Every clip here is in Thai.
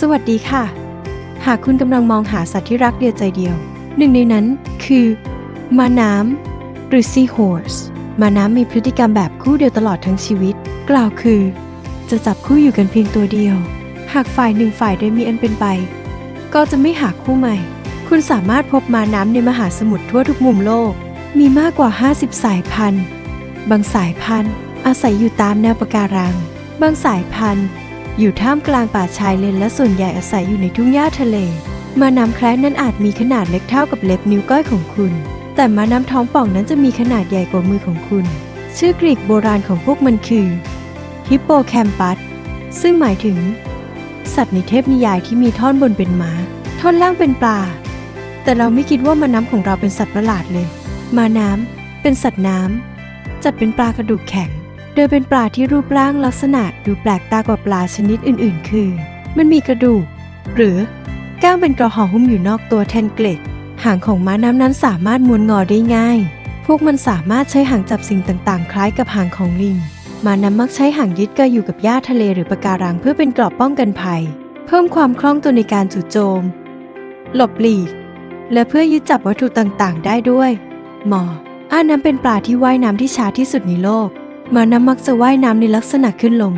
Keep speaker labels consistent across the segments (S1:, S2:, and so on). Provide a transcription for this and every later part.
S1: สวัสดีค่ะ หากคุณกำลังมองหาสัตว์ที่รักเดียวใจเดียว หนึ่งในนั้นคือม้าน้ำหรือ sea horse ม้าน้ำมีพฤติกรรมแบบคู่เดียวตลอดทั้งชีวิต กล่าวคือ จะจับคู่อยู่กันเพียงตัวเดียว หากฝ่ายหนึ่งฝ่ายใดมีอันเป็นไป ก็จะไม่หาคู่ใหม่ คุณสามารถพบม้าน้ำในมหาสมุทรทั่วทุกมุมโลก มีมากกว่า 50 สายพันธุ์ บางสายพันธุ์ อาศัยอยู่ตามแนวปะการัง บางสายพันธุ์ อยู่ท่ามกลางป่าชายเลนและส่วนใหญ่อาศัยอยู่ในทุ่งหญ้าทะเล มาน้ำแคระนั้นอาจมีขนาดเล็กเท่ากับเล็บนิ้วก้อยของคุณ แต่มาน้ำท้องป่องนั้นจะมีขนาดใหญ่กว่ามือของคุณ ชื่อกรีกโบราณของพวกมันคือฮิปโปแคมปัสซึ่งหมายถึง สัตว์ในเทพนิยายที่มีท่อนบนเป็นม้าท่อนล่างเป็นปลา แต่เราไม่คิดว่ามาน้ำของเราเป็นสัตว์ประหลาดเลย มาน้ำเป็นสัตว์น้ำจัดเป็นปลากระดูกแข็ง โดยเป็นปลาที่รูปร่างลักษณะดูแปลกตากว่าปลาชนิดอื่น ๆ คือ มันมีกระดูก หรือก้างเป็นกระห่อหุ้มอยู่นอกตัวแทนเกล็ด หางของม้าน้ำนั้นสามารถม้วนงอได้ง่าย พวกมันสามารถใช้หางจับสิ่งต่าง ๆ คล้ายกับหางของลิง ม้าน้ำมักใช้หางยึดเกยอยู่กับหญ้าทะเลหรือปะการังเพื่อเป็นกราะป้องกันภัย เพิ่มความคล่องตัวในการจู่โจม หลบหลีก และเพื่อยึดจับวัตถุต่าง ๆ ได้ด้วย หมออ้าน้ำเป็นปลาที่ว่ายน้ำที่ช้าที่สุดในโลก ม้าน้ำมักจะว่ายน้ำในลักษณะขึ้นลง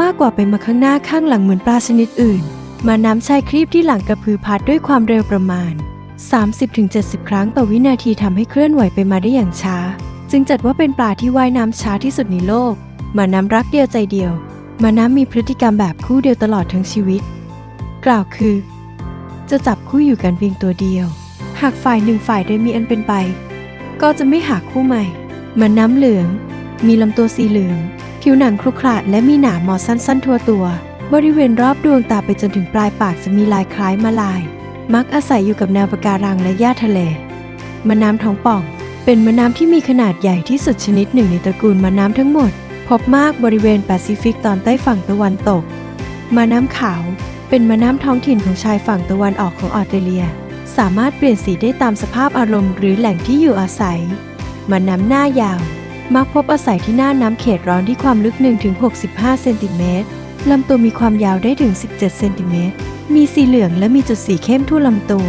S1: มากกว่าไปมาข้างหน้าข้างหลังเหมือนปลาชนิดอื่น ม้าน้ำใช้ครีบที่หลังกระพือพัดด้วยความเร็วประมาณ 30-70 ครั้งต่อวินาทีทำให้เคลื่อนไหวไปมาได้อย่างช้า จึงจัดว่าเป็นปลาที่ว่ายน้ำช้าที่สุดในโลก ม้าน้ำรักเดียวใจเดียว ม้าน้ำมีพฤติกรรมแบบคู่เดียวตลอดทั้งชีวิต กล่าวคือ จะจับคู่อยู่กันเพียงตัวเดียว หากฝ่ายหนึ่งฝ่ายใดมีอันเป็นไป ก็จะไม่หาคู่ใหม่ ม้าน้ำเหลือง มีลำตัวสีเหลือง ผิวหนังครุขระและมีหนามหมอสั้นๆ ทั่วตัว บริเวณรอบดวงตาไปจนถึงปลายปากจะมีลายคล้ายมาลาย มักอาศัยอยู่กับแนวปะการังและหญ้าทะเลมะน้ำท้องป่อง เป็นมะน้ำที่มีขนาดใหญ่ที่สุดชนิดหนึ่งในตระกูลมะน้ำทั้งหมด พบมากบริเวณแปซิฟิกตอนใต้ฝั่งตะวันตกมะน้ำขาว เป็นมะน้ำท้องถิ่นของชายฝั่งตะวันออกของออสเตรเลีย สามารถเปลี่ยนสีได้ตามสภาพอารมณ์หรือแหล่งที่อยู่อาศัยมะน้ำหน้ายาว มักพบอาศัยที่หน้าน้ำเขตร้อนที่ความลึก 1-65 เซนติเมตรลำตัวมีความยาวได้ถึง 17 เซนติเมตร มีสีเหลืองและมีจุดสีเข้มทั่วลำตัว